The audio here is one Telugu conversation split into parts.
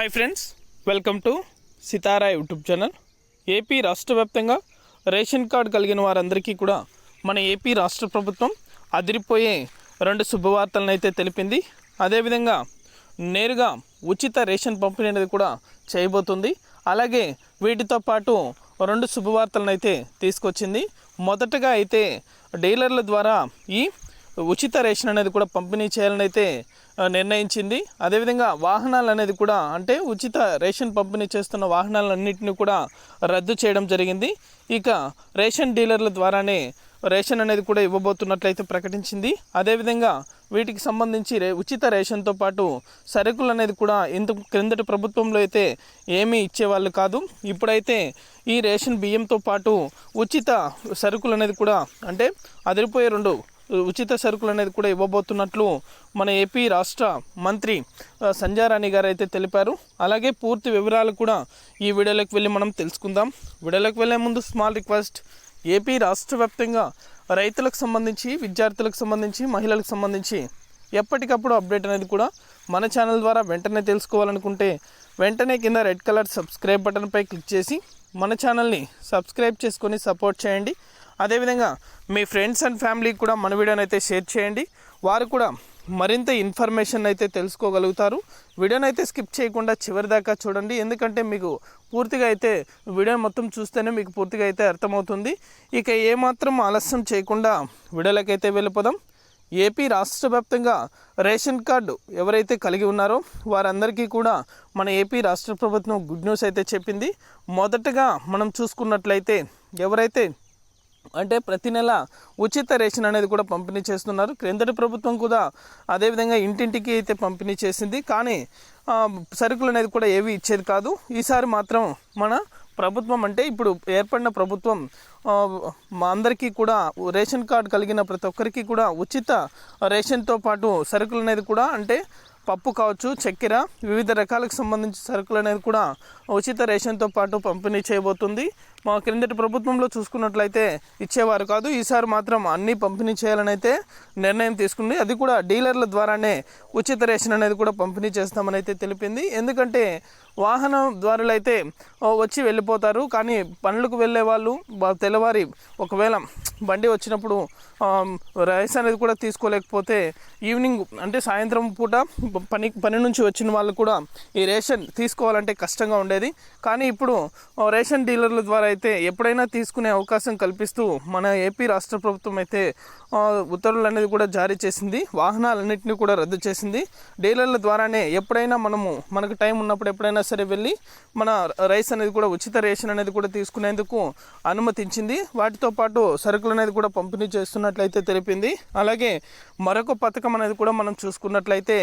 Hi friends welcome to Sitara YouTube channel AP రాష్ట్ర వ్యాప్తంగా రేషన్ కార్డు కలిగిన వారందరికీ కూడా మన ఏపీ రాష్ట్ర ప్రభుత్వం అదిరిపోయే రెండు శుభవార్తలను అయితే తెలిపింది అదేవిధంగా నేరుగా ఉచిత రేషన్ పంపిణీ అనేది కూడా చేయబోతుంది అలాగే వీటితో పాటు రెండు శుభవార్తలను అయితే తీసుకొచ్చింది మొదటగా అయితే డీలర్ల ద్వారా ఈ ఉచిత రేషన్ అనేది కూడా పంపిణీ చేయాలని అయితే నిర్ణయించింది. అదేవిధంగా వాహనాలు అనేది కూడా అంటే ఉచిత రేషన్ పంపిణీ చేస్తున్న వాహనాలన్నింటినీ కూడా రద్దు చేయడం జరిగింది. ఇక రేషన్ డీలర్ల ద్వారానే రేషన్ అనేది కూడా ఇవ్వబోతున్నట్లయితే ప్రకటించింది. అదేవిధంగా వీటికి సంబంధించి రే ఉచిత రేషన్తో పాటు సరుకులు అనేది కూడా ఇంతకు క్రిందటి ప్రభుత్వంలో అయితే ఏమీ ఇచ్చేవాళ్ళు కాదు. ఇప్పుడైతే ఈ రేషన్ బియ్యంతో పాటు ఉచిత సరుకులు అనేది కూడా అంటే అదిరిపోయే రెండు ఉచిత సరుకులు అనేది కూడా ఇవ్వబోతున్నట్లు మన ఏపీ రాష్ట్ర మంత్రి సంజారాణి రాణి గారు అయితే తెలిపారు. అలాగే పూర్తి వివరాలు కూడా ఈ వీడియోలోకి వెళ్ళి మనం తెలుసుకుందాం. వీడియోలోకి వెళ్ళే ముందు స్మాల్ రిక్వెస్ట్ ఏపీ రాష్ట్ర వ్యాప్తంగా రైతులకు సంబంధించి విద్యార్థులకు సంబంధించి మహిళలకు సంబంధించి ఎప్పటికప్పుడు అప్డేట్ అనేది కూడా మన ఛానల్ ద్వారా వెంటనే తెలుసుకోవాలనుకుంటే వెంటనే కింద రెడ్ కలర్ సబ్స్క్రైబ్ బటన్పై క్లిక్ చేసి మన ఛానల్ని సబ్స్క్రైబ్ చేసుకొని సపోర్ట్ చేయండి. అదేవిధంగా మీ ఫ్రెండ్స్ అండ్ ఫ్యామిలీకి కూడా మన వీడియోని అయితే షేర్ చేయండి. వారు కూడా మరింత ఇన్ఫర్మేషన్ అయితే తెలుసుకోగలుగుతారు. వీడియోని అయితే స్కిప్ చేయకుండా చివరి దాకా చూడండి. ఎందుకంటే మీకు పూర్తిగా అయితే వీడియో మొత్తం చూస్తేనే మీకు పూర్తిగా అయితే అర్థమవుతుంది. ఇక ఏమాత్రం ఆలస్యం చేయకుండా వీడియోలకైతే వెళ్ళిపోదాం. ఏపీ రాష్ట్ర వ్యాప్తంగా రేషన్ కార్డు ఎవరైతే కలిగి ఉన్నారో వారందరికీ కూడా మన ఏపీ రాష్ట్ర ప్రభుత్వం గుడ్ న్యూస్ అయితే చెప్పింది. మొదటగా మనం చూసుకున్నట్లయితే ఎవరైతే అంటే ప్రతి నెల ఉచిత రేషన్ అనేది కూడా పంపిణీ చేస్తున్నారు. క్రిందటి ప్రభుత్వం కూడా అదేవిధంగా ఇంటింటికి అయితే పంపిణీ చేసింది. కానీ సరుకులు అనేది కూడా ఏవి ఇచ్చేది కాదు. ఈసారి మాత్రం మన ప్రభుత్వం అంటే ఇప్పుడు ఏర్పడిన ప్రభుత్వం మా అందరికీ కూడా రేషన్ కార్డు కలిగిన ప్రతి ఒక్కరికి కూడా ఉచిత రేషన్తో పాటు సరుకులు అనేది కూడా అంటే పప్పు కావచ్చు చక్కెర వివిధ రకాలకు సంబంధించిన సరుకులు అనేది కూడా ఉచిత రేషన్తో పాటు పంపిణీ చేయబోతుంది. మా క్రిందటి ప్రభుత్వంలో చూసుకున్నట్లయితే ఇచ్చేవారు కాదు ఈసారి మాత్రం అన్నీ పంపిణీ చేయాలని అయితే నిర్ణయం తీసుకుంది. అది కూడా డీలర్ల ద్వారానే ఉచిత రేషన్ అనేది కూడా పంపిణీ చేస్తామని అయితే తెలిపింది. ఎందుకంటే వాహన ద్వారాలు అయితే వచ్చి వెళ్ళిపోతారు. కానీ పనులకు వెళ్ళే వాళ్ళు తెల్లవారి ఒకవేళ బండి వచ్చినప్పుడు రైస్ అనేది కూడా తీసుకోలేకపోతే ఈవినింగ్ అంటే సాయంత్రం పూట పని పని నుంచి వచ్చిన వాళ్ళు కూడా ఈ రేషన్ తీసుకోవాలంటే కష్టంగా ఉండేది. కానీ ఇప్పుడు రేషన్ డీలర్ల ద్వారా అయితే ఎప్పుడైనా తీసుకునే అవకాశం కల్పిస్తూ మన ఏపీ రాష్ట్ర ప్రభుత్వం అయితే ఉత్తర్వులు అనేది కూడా జారీ చేసింది. వాహనాలన్నింటినీ కూడా రద్దు చేసింది. డీలర్ల ద్వారానే ఎప్పుడైనా మనము మనకు టైం ఉన్నప్పుడు ఎప్పుడైనా సరే వెళ్ళి మన రైస్ అనేది కూడా ఉచిత రేషన్ అనేది కూడా తీసుకునేందుకు అనుమతించింది. వాటితో పాటు సరుకులు అనేది కూడా పంపిణీ చేస్తున్నట్లయితే తెలిపింది. అలాగే మరొక పథకం అనేది కూడా మనం చూసుకున్నట్లయితే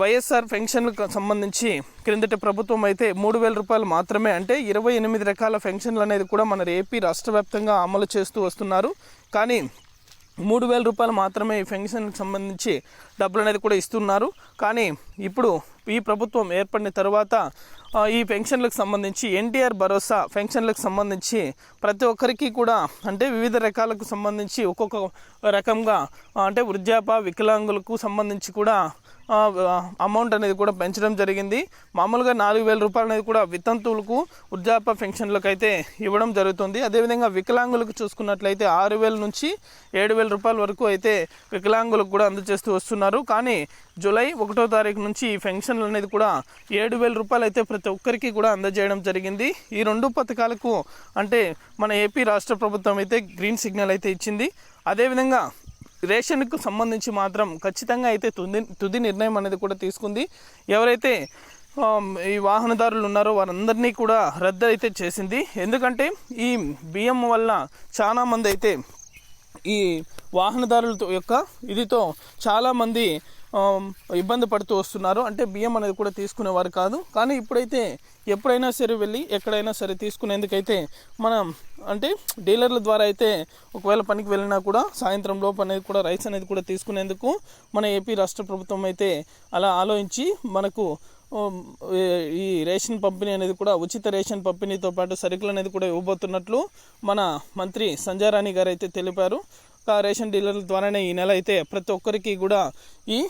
వైఎస్ఆర్ పెన్షన్లకు సంబంధించి క్రిందటి ప్రభుత్వం అయితే మూడు వేల రూపాయలు మాత్రమే అంటే ఇరవై ఎనిమిది రకాల పెన్షన్లు అనేది కూడా మన ఏపీ రాష్ట్ర వ్యాప్తంగా అమలు చేస్తూ వస్తున్నారు. కానీ మూడు వేల రూపాయలు మాత్రమే ఈ పెన్షన్కి సంబంధించి డబ్బులు అనేది కూడా ఇస్తున్నారు. కానీ ఇప్పుడు ఈ ప్రభుత్వం ఏర్పడిన తర్వాత ఈ పెన్షన్లకు సంబంధించి ఎన్టీఆర్ భరోసా పెన్షన్లకు సంబంధించి ప్రతి ఒక్కరికి కూడా అంటే వివిధ రకాలకు సంబంధించి ఒక్కొక్క రకంగా అంటే వృద్ధాప వికలాంగులకు సంబంధించి కూడా అమౌంట్ అనేది కూడా పెంచడం జరిగింది. మామూలుగా నాలుగు వేల రూపాయలు అనేది కూడా వితంతువులకు వృద్ధాప్య పెన్షన్లకు అయితే ఇవ్వడం జరుగుతుంది. అదేవిధంగా వికలాంగులకు చూసుకున్నట్లయితే ఆరు వేల నుంచి ఏడు వేల రూపాయల వరకు అయితే వికలాంగులకు కూడా అందజేస్తూ వస్తున్నారు. కానీ జూలై ఒకటో తారీఖు నుంచి ఈ పెన్షన్లు అనేది కూడా ఏడు వేల రూపాయలు అయితే ప్రతి ఒక్కరికి కూడా అందజేయడం జరిగింది. ఈ రెండు పథకాలకు అంటే మన ఏపీ రాష్ట్ర ప్రభుత్వం అయితే గ్రీన్ సిగ్నల్ అయితే ఇచ్చింది. అదేవిధంగా రేషన్కు సంబంధించి మాత్రం ఖచ్చితంగా అయితే తుది తుది నిర్ణయం అనేది కూడా తీసుకుంది. ఎవరైతే ఈ వాహనదారులు ఉన్నారో వారందరినీ కూడా రద్దు అయితే చేసింది. ఎందుకంటే ఈ బియ్యం వల్ల చాలామంది అయితే ఈ వాహనదారులతో యొక్క ఇదితో చాలామంది ఇబ్బంది పడుతూ వస్తున్నారు. అంటే బియ్యం అనేది కూడా తీసుకునేవారు కాదు. కానీ ఇప్పుడైతే ఎప్పుడైనా సరే వెళ్ళి ఎక్కడైనా సరే తీసుకునేందుకైతే మనం అంటే డీలర్ల ద్వారా అయితే ఒకవేళ పనికి వెళ్ళినా కూడా సాయంత్రం లోపు అనేది కూడా రైస్ అనేది కూడా తీసుకునేందుకు మన ఏపీ రాష్ట్ర ప్రభుత్వం అయితే అలా ఆలోచించి మనకు ఈ- రేషన్ పంపిణీ అనేది కూడా ఉచిత రేషన్ పంపిణీతో పాటు సరుకులు అనేది కూడా ఇవ్వబోతున్నట్లు మన మంత్రి సంజయ్ రాణి గారు అయితే తెలిపారు. రేషన్ డీలర్ల ద్వారానే ఈ నెల అయితే ప్రతి ఒక్కరికి కూడా ఈ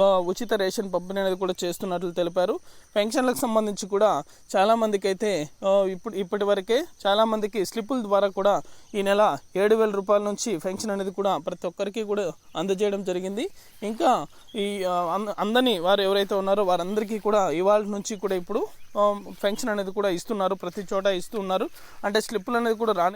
ఉచిత రేషన్ పంపిణీ అనేది కూడా చేస్తున్నట్లు తెలిపారు. పెన్షన్లకు సంబంధించి కూడా చాలామందికి అయితే ఇప్పుడు ఇప్పటి వరకే చాలామందికి స్లిప్పుల ద్వారా కూడా ఈ నెల ఏడు వేల రూపాయల నుంచి పెన్షన్ అనేది కూడా ప్రతి ఒక్కరికి కూడా అందజేయడం జరిగింది. ఇంకా ఈ అంద- అందని వారు ఎవరైతే ఉన్నారో వారందరికీ కూడా ఇవాళ నుంచి కూడా ఇప్పుడు పెన్షన్ అనేది కూడా ఇస్తున్నారు ప్రతి చోట ఇస్తున్నారు. అంటే స్లిప్పులు అనేది కూడా రాని